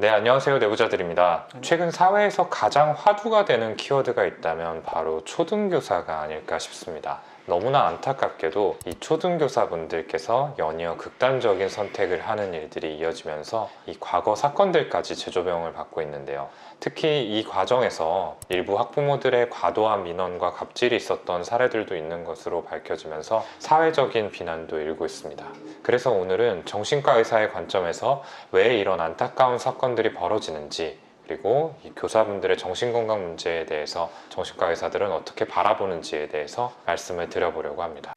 네, 안녕하세요. 내부자들입니다. 최근 사회에서 가장 화두가 되는 키워드가 있다면 바로 초등교사가 아닐까 싶습니다. 너무나 안타깝게도 이 초등교사분들께서 연이어 극단적인 선택을 하는 일들이 이어지면서 이 과거 사건들까지 재조명을 받고 있는데요. 특히 이 과정에서 일부 학부모들의 과도한 민원과 갑질이 있었던 사례들도 있는 것으로 밝혀지면서 사회적인 비난도 일고 있습니다. 그래서 오늘은 정신과 의사의 관점에서 왜 이런 안타까운 사건들이 벌어지는지 그리고 이 교사분들의 정신건강 문제에 대해서 정신과 의사들은 어떻게 바라보는지에 대해서 말씀을 드려보려고 합니다.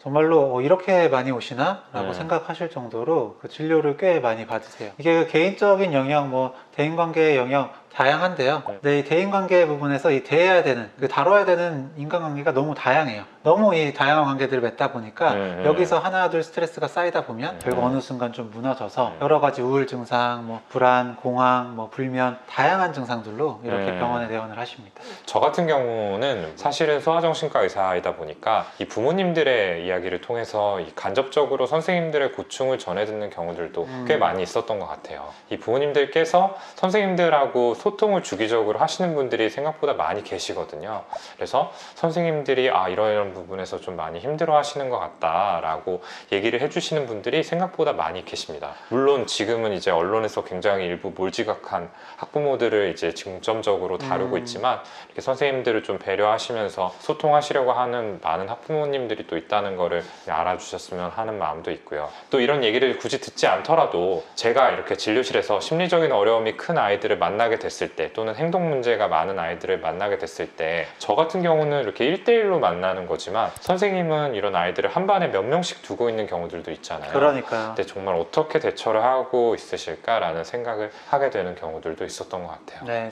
정말로 어, 이렇게 많이 오시나? 라고 음. 생각하실 정도로 그 진료를 꽤 많이 받으세요. 이게 그 개인적인 영역, 뭐 대인관계의 영역 다양한데요. 네. 근데 이 대인관계 부분에서 이 대해야 되는, 그 다뤄야 되는 인간관계가 너무 다양해요. 너무 이 다양한 관계들을 맺다 보니까 음, 음. 여기서 하나 둘 스트레스가 쌓이다 보면 음. 결국 어느 순간 좀 무너져서 음. 여러 가지 우울 증상, 뭐 불안, 공황, 뭐 불면 다양한 증상들로 이렇게 음. 병원에 내원을 하십니다. 저 같은 경우는 사실은 소아정신과 의사이다 보니까 이 부모님들의 이야기를 통해서 이 간접적으로 선생님들의 고충을 전해 듣는 경우들도 음. 꽤 많이 있었던 것 같아요. 이 부모님들께서 선생님들하고 소통을 주기적으로 하시는 분들이 생각보다 많이 계시거든요. 그래서 선생님들이 아 이런 이런 부분에서 좀 많이 힘들어 하시는 것 같다 라고 얘기를 해주시는 분들이 생각보다 많이 계십니다. 물론 지금은 이제 언론에서 굉장히 일부 몰지각한 학부모들을 이제 중점적으로 다루고 음. 있지만 이렇게 선생님들을 좀 배려하시면서 소통하시려고 하는 많은 학부모님들이 또 있다는 거를 알아주셨으면 하는 마음도 있고요. 또 이런 얘기를 굳이 듣지 않더라도 제가 이렇게 진료실에서 심리적인 어려움이 큰 아이들을 만나게 됐을 때 또는 행동 문제가 많은 아이들을 만나게 됐을 때 저 같은 경우는 이렇게 1대1로 만나는 거지만 선생님은 이런 아이들을 한 반에 몇 명씩 두고 있는 경우들도 있잖아요. 그러니까요. 근데 정말 어떻게 대처를 하고 있으실까라는 생각을 하게 되는 경우들도 있었던 것 같아요. 네.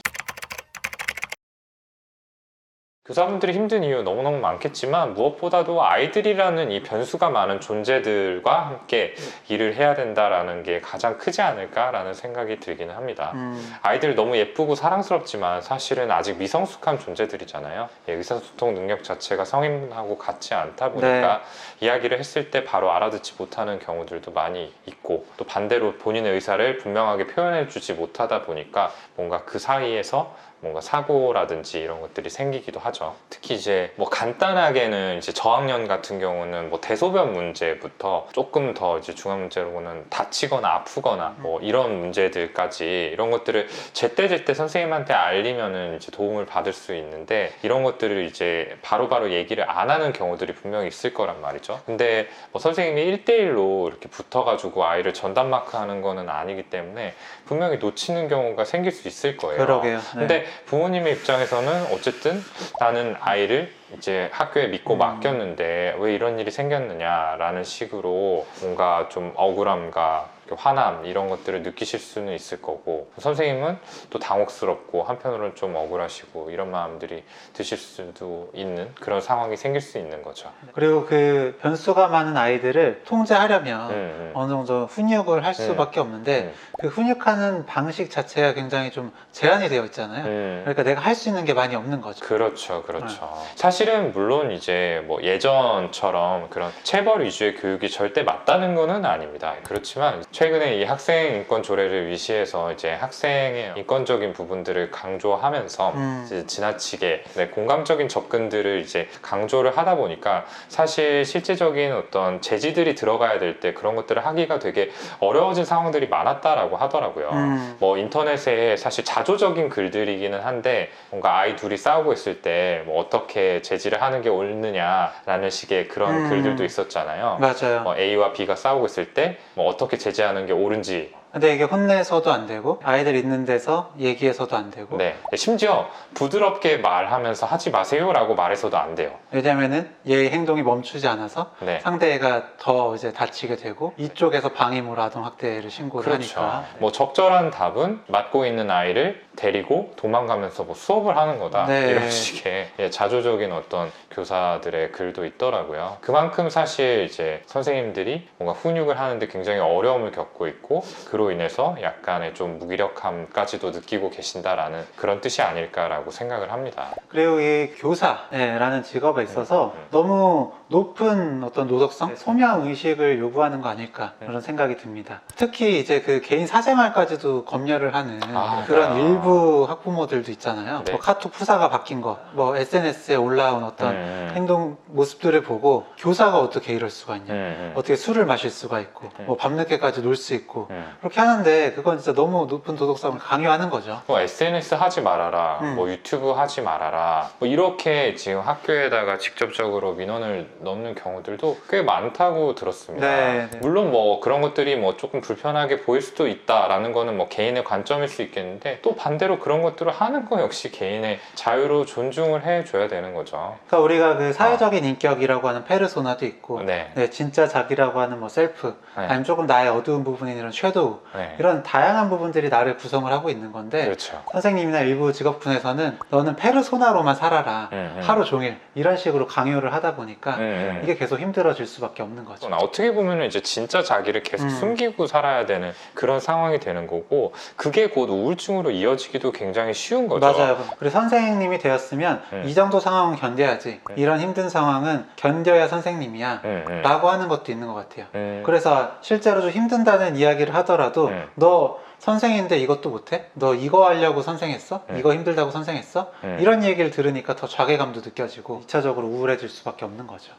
교사분들이 힘든 이유 너무너무 많겠지만 무엇보다도 아이들이라는 이 변수가 많은 존재들과 함께 일을 해야 된다라는 게 가장 크지 않을까라는 생각이 들기는 합니다. 음. 아이들 너무 예쁘고 사랑스럽지만 사실은 아직 미성숙한 존재들이잖아요. 예, 의사소통 능력 자체가 성인하고 같지 않다 보니까 이야기를 했을 때 바로 알아듣지 못하는 경우들도 많이 있고 또 반대로 본인의 의사를 분명하게 표현해주지 못하다 보니까 뭔가 그 사이에서 뭔가 사고라든지 이런 것들이 생기기도 하죠. 특히 이제 뭐 간단하게는 이제 저학년 같은 경우는 뭐 대소변 문제부터 조금 더 이제 중요한 문제로는 다치거나 아프거나 뭐 이런 문제들까지 이런 것들을 제때제때 선생님한테 알리면은 이제 도움을 받을 수 있는데 이런 것들을 이제 바로 바로 얘기를 안 하는 경우들이 분명히 있을 거란 말이죠. 근데 뭐 선생님이 1대1로 이렇게 붙어가지고 아이를 전담 마크 하는 거는 아니기 때문에 분명히 놓치는 경우가 생길 수 있을 거예요. 그러게요. 네. 근데 부모님의 입장에서는 어쨌든 나는 아이를 이제 학교에 믿고 음. 맡겼는데 왜 이런 일이 생겼느냐라는 식으로 뭔가 좀 억울함과 화남 이런 것들을 느끼실 수는 있을 거고 선생님은 또 당혹스럽고 한편으로는 좀 억울하시고 이런 마음들이 드실 수도 있는 그런 상황이 생길 수 있는 거죠. 그리고 그 변수가 많은 아이들을 통제하려면 음, 음. 어느 정도 훈육을 할 수밖에 없는데 음. 그 훈육하는 방식 자체가 굉장히 좀 제한이 되어 있잖아요. 음. 그러니까 내가 할 수 있는 게 많이 없는 거죠. 그렇죠, 그렇죠. 네. 사실은 물론 이제 뭐 예전처럼 그런 체벌 위주의 교육이 절대 맞다는 거는 아닙니다. 그렇지만 최근에 이 학생 인권 조례를 위시해서 이제 학생의 인권적인 부분들을 강조하면서 음. 지나치게 네, 공감적인 접근들을 이제 강조를 하다 보니까 사실 실제적인 어떤 제지들이 들어가야 될 때 그런 것들을 하기가 되게 어려워진 상황들이 많았다라고 하더라고요. 음. 뭐 인터넷에 사실 자조적인 글들이기는 한데 뭔가 아이 둘이 싸우고 있을 때 뭐 어떻게 제지를 하는 게 옳느냐라는 식의 그런 음. 글들도 있었잖아요. 맞아요. 뭐 A와 B가 싸우고 있을 때 뭐 어떻게 제지 하는 게 옳은지 근데 이게 혼내서도 안 되고 아이들 있는 데서 얘기해서도 안 되고 네 심지어 부드럽게 말하면서 하지 마세요라고 말해서도 안 돼요. 왜냐면은 얘의 행동이 멈추지 않아서 네. 상대가 더 이제 다치게 되고 이쪽에서 방임으로 아동 학대를 신고를 그렇죠. 하니까 뭐 적절한 답은 맡고 있는 아이를 데리고 도망가면서 뭐 수업을 하는 거다 네. 이런 식의 예, 자조적인 어떤 교사들의 글도 있더라고요. 그만큼 사실 이제 선생님들이 뭔가 훈육을 하는데 굉장히 어려움을 겪고 있고 그로 인해서 약간의 좀 무기력함까지도 느끼고 계신다라는 그런 뜻이 아닐까라고 생각을 합니다. 그리고 이 교사라는 직업에 있어서 음, 음. 너무 높은 어떤 노덕성, 소명 의식을 요구하는 거 아닐까 그런 생각이 듭니다. 특히 이제 그 개인 사생활까지도 검열을 하는 아, 그런 아. 일부 학부모들도 있잖아요. 네. 뭐 카톡 프사가 바뀐 거, 뭐 SNS에 올라온 어떤 음, 행동 모습들을 보고 교사가 어떻게 이럴 수가 있냐, 음, 음. 어떻게 술을 마실 수가 있고, 음. 뭐 밤늦게까지 놀 수 있고 음. 그렇게 하는데 그건 진짜 너무 높은 도덕성을 강요하는 거죠. 뭐 SNS 하지 말아라, 음. 뭐 유튜브 하지 말아라, 뭐 이렇게 지금 학교에다가 직접적으로 민원을 넣는 경우들도 꽤 많다고 들었습니다. 네, 네. 물론 뭐 그런 것들이 뭐 조금 불편하게 보일 수도 있다라는 거는 뭐 개인의 관점일 수 있겠는데 또 반대로 그런 것들을 하는 거 역시 개인의 자유로 존중을 해줘야 되는 거죠. 그러니까 우리가 그 사회적인 인격이라고 하는 페르소나도 있고, 아. 네. 네, 진짜 자기라고 하는 뭐 셀프, 네. 아니면 조금 나의 어두운 부분인 이런 섀도우, 네. 이런 다양한 부분들이 나를 구성을 하고 있는 건데, 그렇죠. 선생님이나 일부 직업군에서는 너는 페르소나로만 살아라. 음, 음. 하루 종일. 이런 식으로 강요를 하다 보니까 음, 음. 이게 계속 힘들어질 수밖에 없는 거죠. 어떻게 보면 이제 진짜 자기를 계속 음. 숨기고 살아야 되는 그런 상황이 되는 거고 그게 곧 우울증으로 이어지기도 굉장히 쉬운 거죠. 맞아요. 그리고 선생님이 되었으면 음. 이 정도 상황은 견뎌야지. 음. 이런 힘든 상황은 견뎌야 선생님이야. 라고 하는 것도 있는 것 같아요. 음. 그래서 실제로 좀 힘든다는 이야기를 하더라도 음. 너 선생인데 이것도 못해? 너 이거 하려고 선생했어? 음. 이거 힘들다고 선생했어? 음. 이런 얘기를 들으니까 더 자괴감도 느껴지고 2차적으로 우울해질 수밖에 없는 거죠.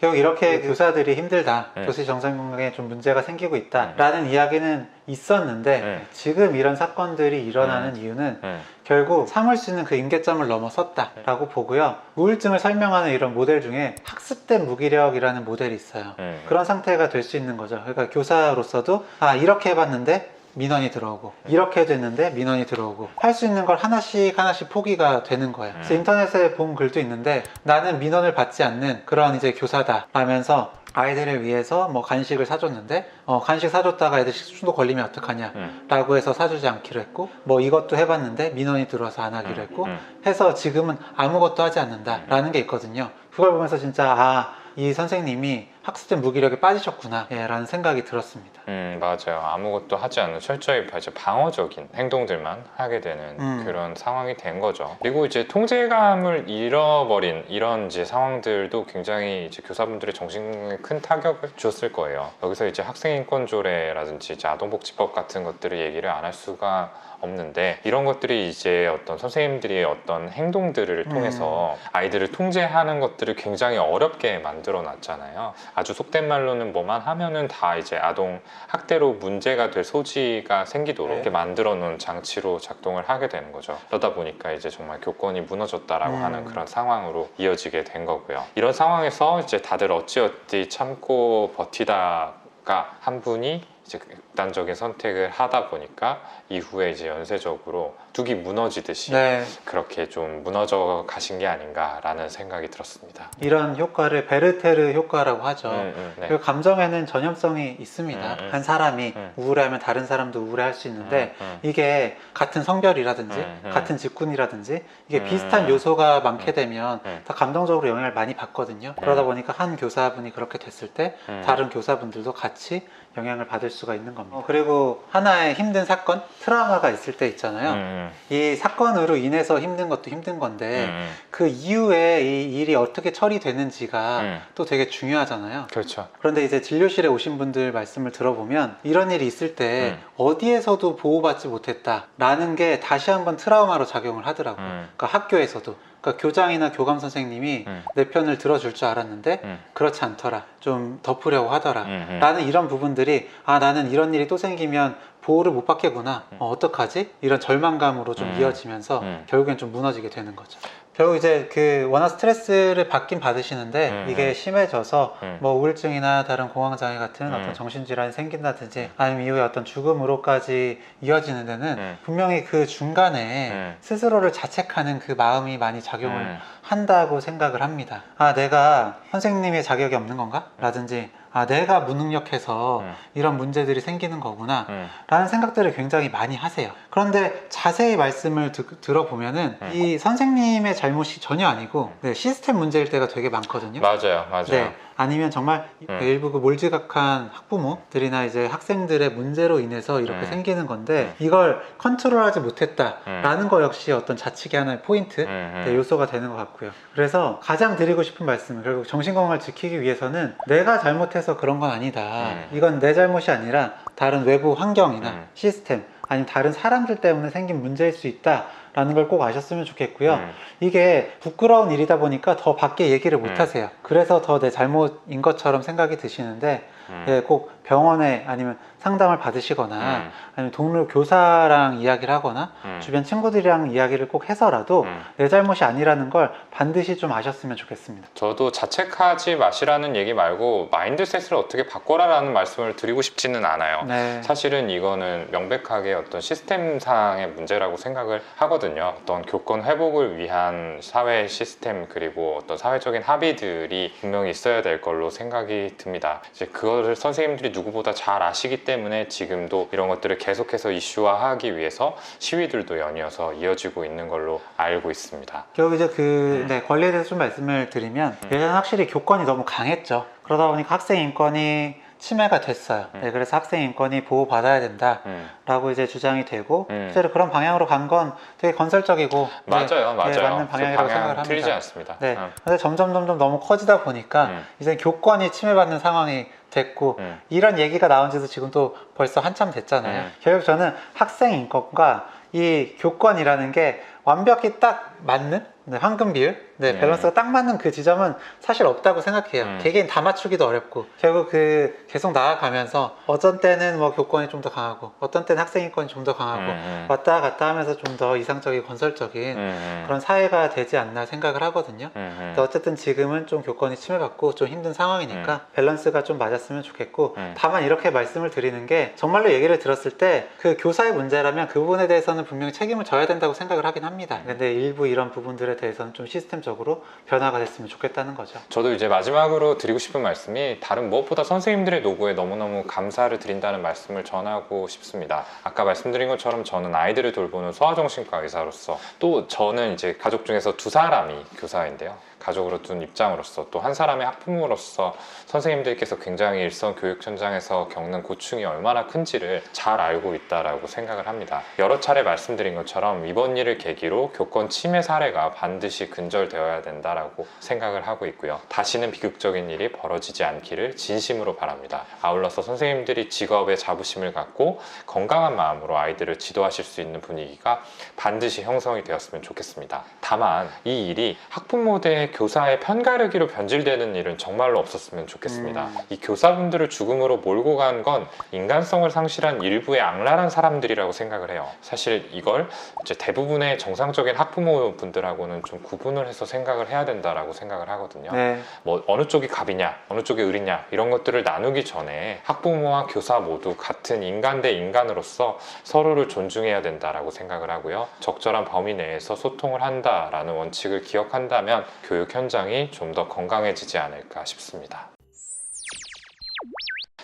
결국 이렇게 교사들이 힘들다, 음. 교수 정상 건강에 좀 문제가 생기고 있다라는 이야기는 있었는데 음. 지금 이런 사건들이 일어나는 이유는 음. 결국 삼을 수 있는 그 임계점을 넘어섰다라고 보고요. 우울증을 설명하는 이런 모델 중에 학습된 무기력이라는 모델이 있어요. 음. 그런 상태가 될 수 있는 거죠. 그러니까 교사로서도 아 이렇게 해봤는데 민원이 들어오고 이렇게 됐는데 민원이 들어오고 할 수 있는 걸 하나씩 하나씩 포기가 되는 거예요. 그래서 음. 인터넷에 본 글도 있는데 나는 민원을 받지 않는 그런 이제 교사다 라면서 아이들을 위해서 뭐 간식을 사줬는데 어, 간식 사줬다가 애들 식중독 걸리면 어떡하냐 음. 라고 해서 사주지 않기로 했고 뭐 이것도 해봤는데 민원이 들어와서 안 하기로 했고 음. 해서 지금은 아무것도 하지 않는다라는 게 있거든요. 그걸 보면서 진짜 아 이 선생님이 학습된 무기력에 빠지셨구나 예, 라는 생각이 들었습니다. 음, 맞아요. 아무것도 하지 않는 철저히 이제 방어적인 행동들만 하게 되는 음. 그런 상황이 된 거죠. 그리고 이제 통제감을 잃어버린 이런 이제 상황들도 굉장히 이제 교사분들의 정신에 큰 타격을 줬을 거예요. 여기서 이제 학생인권조례라든지 이제 아동복지법 같은 것들을 얘기를 안 할 수가 없는데 이런 것들이 이제 어떤 선생님들이 어떤 행동들을 음. 통해서 아이들을 통제하는 것들을 굉장히 어렵게 만들어 놨잖아요. 아주 속된 말로는 뭐만 하면은 다 이제 아동 학대로 문제가 될 소지가 생기도록 네. 이렇게 만들어 놓은 장치로 작동을 하게 되는 거죠. 그러다 보니까 이제 정말 교권이 무너졌다라고 음. 하는 그런 상황으로 이어지게 된 거고요. 이런 상황에서 이제 다들 어찌어찌 참고 버티다가 한 분이 이제 극단적인 선택을 하다 보니까 이후에 이제 연쇄적으로 뚝이 무너지듯이 네, 그렇게 좀 무너져 가신 게 아닌가라는 생각이 들었습니다. 이런 효과를 베르테르 효과라고 하죠. 음, 음, 네. 그 감정에는 전염성이 있습니다. 음, 음. 한 사람이 음. 우울해하면 다른 사람도 우울해할 수 있는데 음, 음. 이게 같은 성별이라든지 음, 음. 같은 직군이라든지 이게 음. 비슷한 요소가 많게 되면 음. 다 감정적으로 영향을 많이 받거든요. 그러다 보니까 한 교사분이 그렇게 됐을 때 음. 다른 교사분들도 같이 영향을 받을 수가 있는 겁니다. 어, 그리고 하나의 힘든 사건, 트라우마가 있을 때 있잖아요. 음, 이 사건으로 인해서 힘든 것도 힘든 음, 건데 음, 그 이후에 이 일이 어떻게 처리되는지가 음. 또 되게 중요하잖아요. 그렇죠. 그런데 이제 진료실에 오신 분들 말씀을 들어보면 이런 일이 있을 때 음. 어디에서도 보호받지 못했다라는 게 다시 한번 트라우마로 작용을 하더라고요. 음, 그러니까 학교에서도 그러니까 교장이나 교감 선생님이 음. 내 편을 들어줄 줄 알았는데 음, 그렇지 않더라. 좀 덮으려고 하더라. 음, 음. 라는 이런 부분들이 아 나는 이런 일이 또 생기면 보호를 못 받겠구나. 어, 어떡하지? 이런 절망감으로 좀 음. 이어지면서 음. 결국엔 좀 무너지게 되는 거죠. 결국 이제 그 워낙 스트레스를 받긴 받으시는데 음, 이게 음. 심해져서 음. 뭐 우울증이나 다른 공황 장애 같은 음. 어떤 정신 질환이 생긴다든지 아니면 이후에 어떤 죽음으로까지 이어지는 데는 음. 분명히 그 중간에 음. 스스로를 자책하는 그 마음이 많이 작용을 음. 한다고 생각을 합니다. 아, 내가 선생님의 자격이 없는 건가? 라든지, 아, 내가 무능력해서 음. 이런 문제들이 생기는 거구나. 음. 라는 생각들을 굉장히 많이 하세요. 그런데 자세히 말씀을 드- 들어보면은 음. 이 선생님의 잘못이 전혀 아니고 네, 시스템 문제일 때가 되게 많거든요. 맞아요, 맞아요. 네. 아니면 정말 음. 일부 그 몰지각한 학부모들이나 이제 학생들의 문제로 인해서 이렇게 음. 생기는 건데 음. 이걸 컨트롤하지 못했다라는 음. 거 역시 어떤 자칫의 하나의 포인트 음, 네, 음. 요소가 되는 것 같고요. 그래서 가장 드리고 싶은 말씀은 결국 정신 건강을 지키기 위해서는 내가 잘못해서 그런 건 아니다. 음. 이건 내 잘못이 아니라 다른 외부 환경이나 음. 시스템 아니면 다른 사람들 때문에 생긴 문제일 수 있다 라는 걸 꼭 아셨으면 좋겠고요. 음. 이게 부끄러운 일이다 보니까 더 밖에 얘기를 못 음. 하세요. 그래서 더 내 잘못인 것처럼 생각이 드시는데 음. 예, 꼭 병원에 아니면 상담을 받으시거나 음. 아니면 동료 교사랑 이야기를 하거나 음. 주변 친구들이랑 이야기를 꼭 해서라도 음. 내 잘못이 아니라는 걸 반드시 좀 아셨으면 좋겠습니다. 저도 자책하지 마시라는 얘기 말고 마인드셋을 어떻게 바꿔라라는 말씀을 드리고 싶지는 않아요. 네. 사실은 이거는 명백하게 어떤 시스템상의 문제라고 생각을 하거든요. 어떤 교권 회복을 위한 사회 시스템 그리고 어떤 사회적인 합의들이 분명히 있어야 될 걸로 생각이 듭니다. 이제 그 거를 선생님들이 누구보다 잘 아시기 때문에 지금도 이런 것들을 계속해서 이슈화하기 위해서 시위들도 연이어서 이어지고 있는 걸로 알고 있습니다. 결국 이제 그 음. 네, 권리에 대해서 좀 말씀을 드리면 음. 예전에 확실히 교권이 너무 강했죠. 그러다 보니까 학생 인권이 침해가 됐어요. 음. 네, 그래서 학생 인권이 보호받아야 된다. 음, 라고 이제 주장이 되고 음. 실제로 그런 방향으로 간 건 되게 건설적이고 네, 맞아요, 맞아요. 네, 맞는 그 방향이라고 생각을 방향 틀리지 합니다. 않습니다. 네. 음, 근데 점점 점점 너무 커지다 보니까 음. 이제 교권이 침해받는 상황이 됐고 음. 이런 얘기가 나온 지도 지금 또 벌써 한참 됐잖아요. 음. 결국 저는 학생 인권과 이 교권이라는 게 완벽히 딱 맞는 네, 황금 비율, 네, 음. 밸런스가 딱 맞는 그 지점은 사실 없다고 생각해요. 음. 개개인 다 맞추기도 어렵고 결국 그 계속 나아가면서 어떤 때는 뭐 교권이 좀 더 강하고 어떤 때는 학생 인권이 좀 더 강하고 음, 음. 왔다 갔다 하면서 좀 더 이상적이고 건설적인 음, 음. 그런 사회가 되지 않나 생각을 하거든요. 음, 음. 근데 어쨌든 지금은 좀 교권이 침해받고 좀 힘든 상황이니까 밸런스가 좀 맞았으면 좋겠고 음. 다만 이렇게 말씀을 드리는 게 정말로 얘기를 들었을 때 그 교사의 문제라면 그 부분에 대해서는 분명히 책임을 져야 된다고 생각을 하긴 합니다. 근데 일부 이런 부분들에 대해서는 좀 시스템적으로 변화가 됐으면 좋겠다는 거죠. 저도 이제 마지막으로 드리고 싶은 말씀이 다른 무엇보다 선생님들의 노고에 너무너무 감사를 드린다는 말씀을 전하고 싶습니다. 아까 말씀드린 것처럼 저는 아이들을 돌보는 소아정신과 의사로서 또 저는 이제 가족 중에서 두 사람이 교사인데요. 가족으로 둔 입장으로서 또 한 사람의 학부모로서 선생님들께서 굉장히 일선 교육 현장에서 겪는 고충이 얼마나 큰지를 잘 알고 있다라고 생각을 합니다. 여러 차례 말씀드린 것처럼 이번 일을 계기로 교권 침해 사례가 반드시 근절되어야 된다라고 생각을 하고 있고요. 다시는 비극적인 일이 벌어지지 않기를 진심으로 바랍니다. 아울러서 선생님들이 직업에 자부심을 갖고 건강한 마음으로 아이들을 지도하실 수 있는 분위기가 반드시 형성이 되었으면 좋겠습니다. 다만 이 일이 학부모 대 교사의 편가르기로 변질되는 일은 정말로 없었으면 좋겠습니다. 음. 이 교사분들을 죽음으로 몰고 간 건 인간성을 상실한 일부의 악랄한 사람들이라고 생각을 해요. 사실 이걸 이제 대부분의 정상적인 학부모분들하고는 좀 구분을 해서 생각을 해야 된다라고 생각을 하거든요. 네. 뭐 어느 쪽이 갑이냐, 어느 쪽이 을이냐 이런 것들을 나누기 전에 학부모와 교사 모두 같은 인간 대 인간으로서 서로를 존중해야 된다라고 생각을 하고요. 적절한 범위 내에서 소통을 한다라는 원칙을 기억한다면 교육 현장이 좀 더 건강해지지 않을까 싶습니다.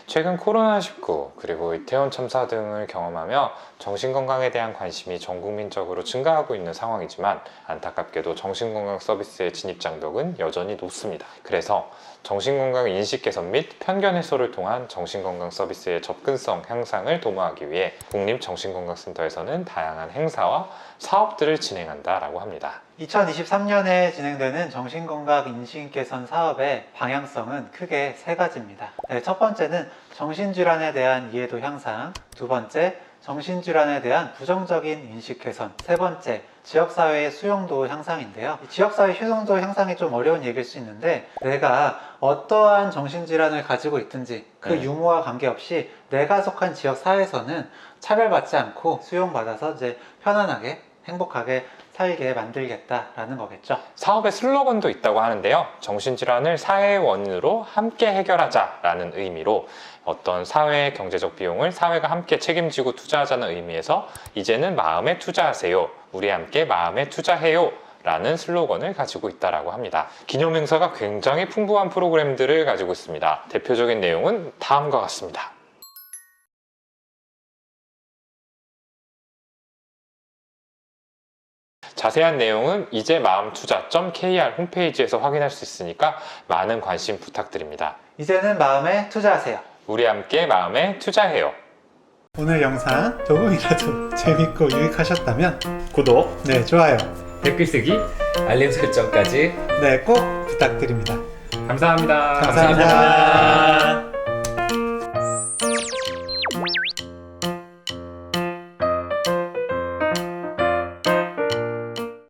최근 코로나19 그리고 이태원 참사 등을 경험하며 정신건강에 대한 관심이 전 국민적으로 증가하고 있는 상황이지만 안타깝게도 정신건강 서비스의 진입 장벽은 여전히 높습니다. 그래서 정신건강 인식 개선 및 편견 해소를 통한 정신건강 서비스의 접근성 향상을 도모하기 위해 국립정신건강센터에서는 다양한 행사와 사업들을 진행한다라고 합니다. 2023년에 진행되는 정신건강 인식 개선 사업의 방향성은 크게 세 가지입니다. 네, 첫 번째는 정신질환에 대한 이해도 향상, 두 번째, 정신질환에 대한 부정적인 인식 개선, 세 번째, 지역사회의 수용도 향상인데요. 이 지역사회 수용도 향상이 좀 어려운 얘기일 수 있는데 내가 어떠한 정신질환을 가지고 있든지 그 네. 유무와 관계없이 내가 속한 지역사회에서는 차별받지 않고 수용받아서 이제 편안하게 행복하게 살게 만들겠다라는 거겠죠. 사업의 슬로건도 있다고 하는데요. 정신질환을 사회의 원인으로 함께 해결하자라는 의미로 어떤 사회 경제적 비용을 사회가 함께 책임지고 투자하자는 의미에서 이제는 마음에 투자하세요. 우리 함께 마음에 투자해요. 라는 슬로건을 가지고 있다라고 합니다. 기념 행사가 굉장히 풍부한 프로그램들을 가지고 있습니다. 대표적인 내용은 다음과 같습니다. 자세한 내용은 이제 마음 투자.kr 홈페이지에서 확인할 수 있으니까 많은 관심 부탁드립니다. 이제는 마음에 투자하세요. 우리 함께 마음에 투자해요. 오늘 영상 조금이라도 재밌고 유익하셨다면 구독, 네 좋아요 댓글 쓰기, 알림 설정까지 네 꼭 부탁드립니다. 감사합니다. 감사합니다.